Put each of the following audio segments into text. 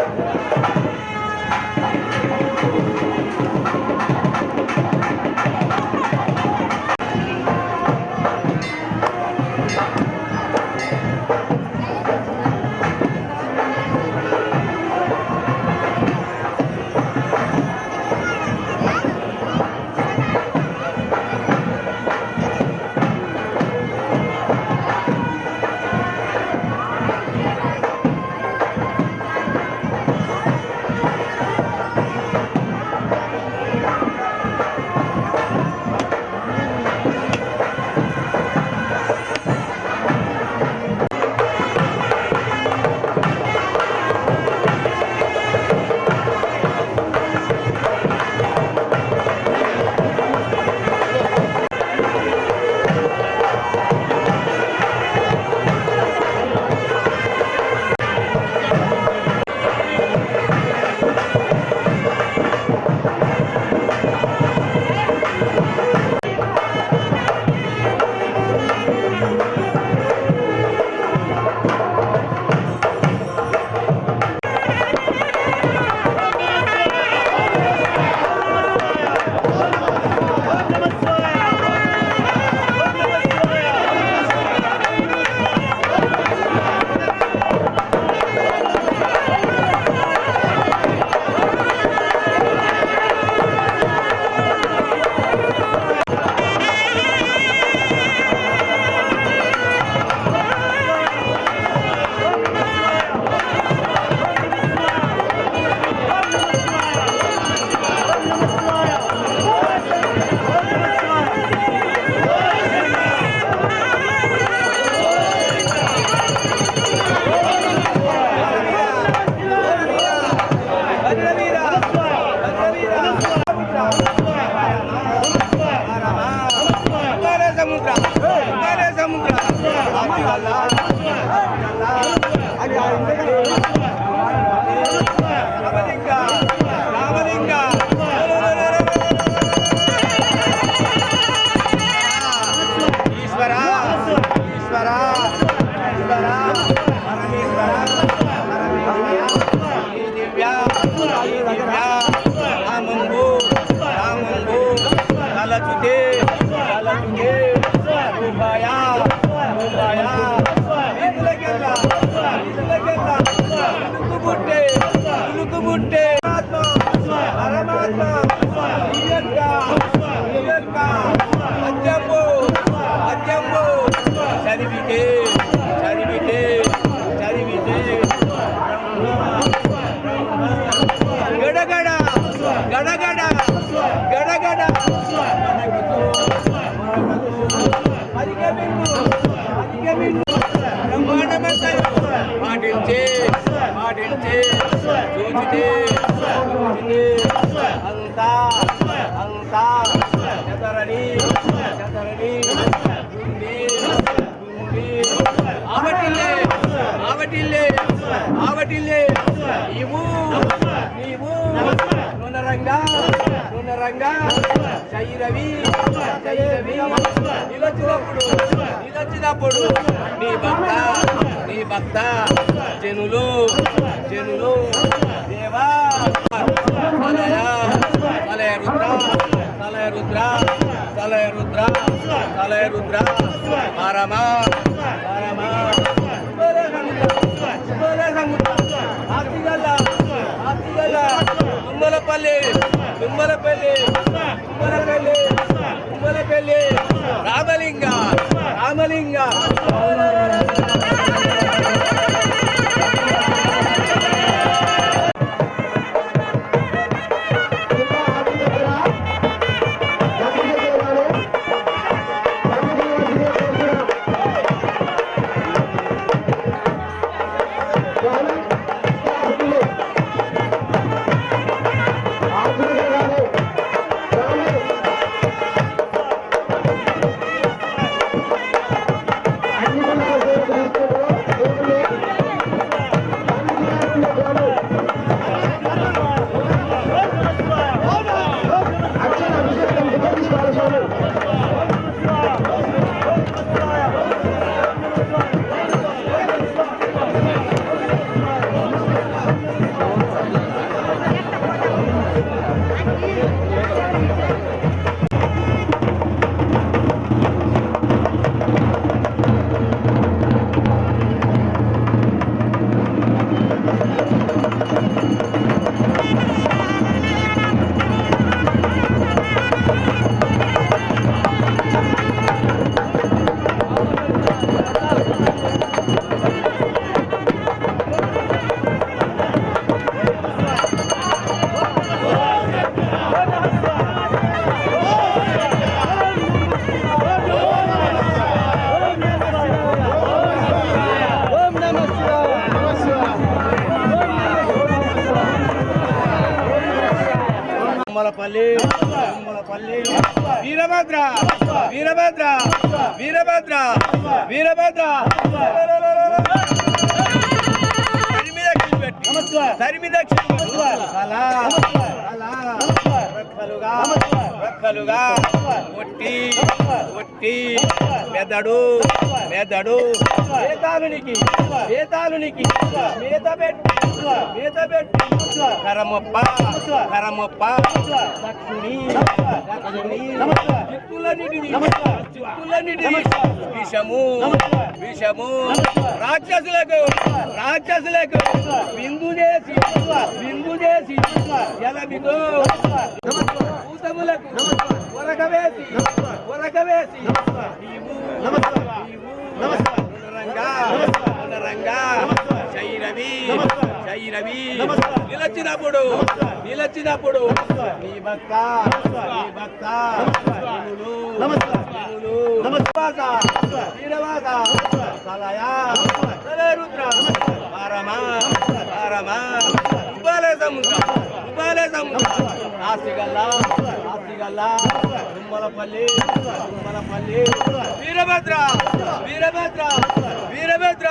సముద్ర అంతా అంతా చెదరని చెదరని గుండి గుండి ఆవటిల్లే ఆవటిల్లే ఆవటిల్లే నీవు నీవు నూనరంగా నూనరంగా శైరవి శైరవి నిలచినప్పుడు నిలచినప్పుడు నీ భక్త నీ భక్త జనులు జనులు. దేవా! తుమ్మలపల్లి తుమ్మలపల్లి తుమ్మలపల్లి తుమ్మలపల్లి రామలింగ రామలింగ. తుమ్మలపల్లి వీరభద్ర వీరభద్ర వీరభద్ర వీరభద్ర. తరిమి దక్షిణ అలా అలా మెదడు మెదడు వేతాలునికి వేతాలునికి మేత పెట్టు కరమొప్ప కరమొప్ప దక్షిణి విషము విషము రాక్షసులకు రాక్షసులకు బిందు చేసి బిందు చేసి ఎలమితో భూతములకు ఉరకవేసి ఉరకవేసి నీవు నీవు రంగా రంగా శైరవి శైరవి నిలచినప్పుడు నిలచినప్పుడు. నీ భక్త నీ భక్త. కలయ, కలరుద్ర, పరమ, పరమ, సముద్ర, ఉపాలయ సముద్ర, నాసిగల్లా, తుమ్మలపల్లి, తుమ్మలపల్లి, వీరభద్ర వీరభద్ర వీరభద్ర.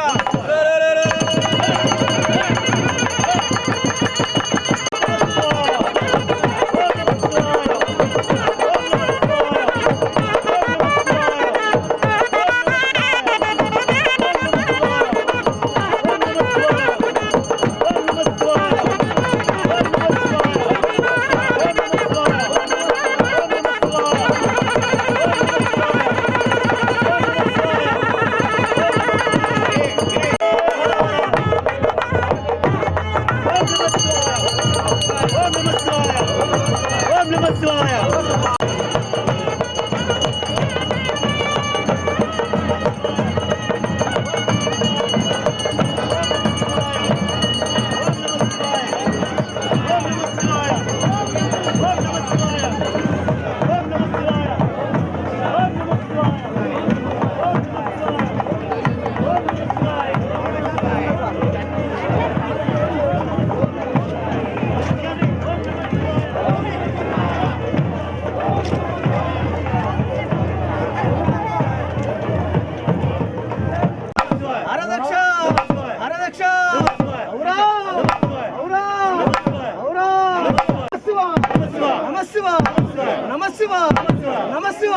నమశివ నమశివ నమశివ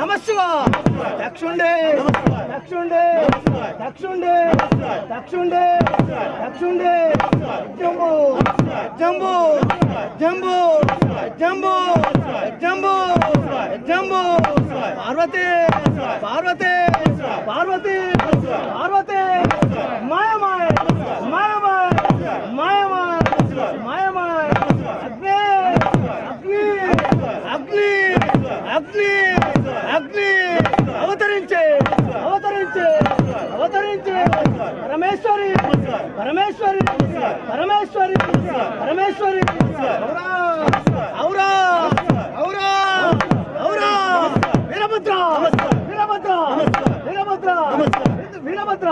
నమశివ. దక్షుండే దక్షుండే దక్షుండే దక్షుండే దక్షుండే. జంబు జంబు జంబు జంబు జంబు జంబు. పార్వతి పార్వతి పార్వతి పార్వతి. మాయమాయ మాయమాయ మాయమాయ మాయమాయ అగ్ని అగ్ని అగ్ని అగ్ని అవతరించే అవతరించే అవతరించే పరమేశ్వరి పరమేశ్వరి పరమేశ్వరి పరమేశ్వరి ఔరా ఔరా ఔరా వీరభద్ర వీరభద్ర వీరభద్ర వీరభద్ర.